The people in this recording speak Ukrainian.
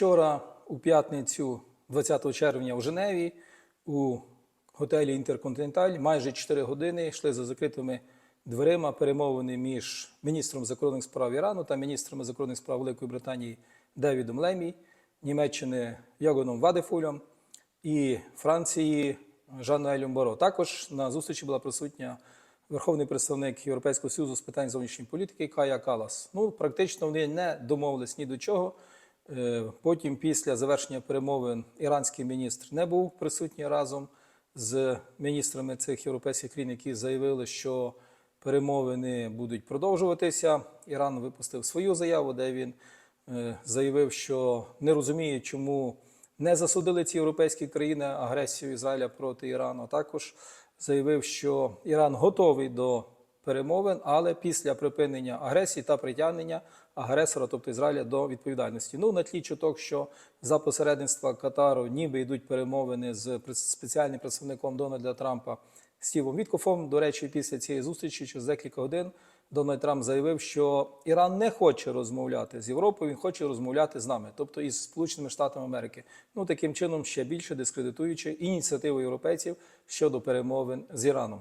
Вчора, у п'ятницю, 20 червня, у Женеві, у готелі Інтерконтиненталь майже 4 години йшли за закритими дверима перемовини між міністром закордонних справ Ірану та міністром закордонних справ Великої Британії Девідом Лемі, Німеччини Йогоном Вадефулем і Франції Жанною Боро. Також на зустрічі була присутня верховний представник Європейського Союзу з питань зовнішньої політики Кая Калас. Ну, практично вони не домовились ні до чого. Е, Потім, після завершення перемовин, іранський міністр не був присутній разом з міністрами цих європейських країн, які заявили, що перемовини будуть продовжуватися. Іран випустив свою заяву, де він е, заявив, що не розуміє, чому не засудили ці європейські країни агресію Ізраїля проти Ірану. Також заявив, що Іран готовий до перемовин, але після припинення агресії та притягнення агресора, тобто Ізраїля, до відповідальності. Ну на тлі чуток, що за посередництва Катару ніби йдуть перемовини з спеціальним представником Дональда Трампа Стівом Віткофом. До речі, після цієї зустрічі через декілька годин Дональд Трамп заявив, що Іран не хоче розмовляти з Європою, він хоче розмовляти з нами, тобто із Сполученими Штатами Америки. Ну таким чином ще більше дискредитуючи ініціативу європейців щодо перемовин з Іраном.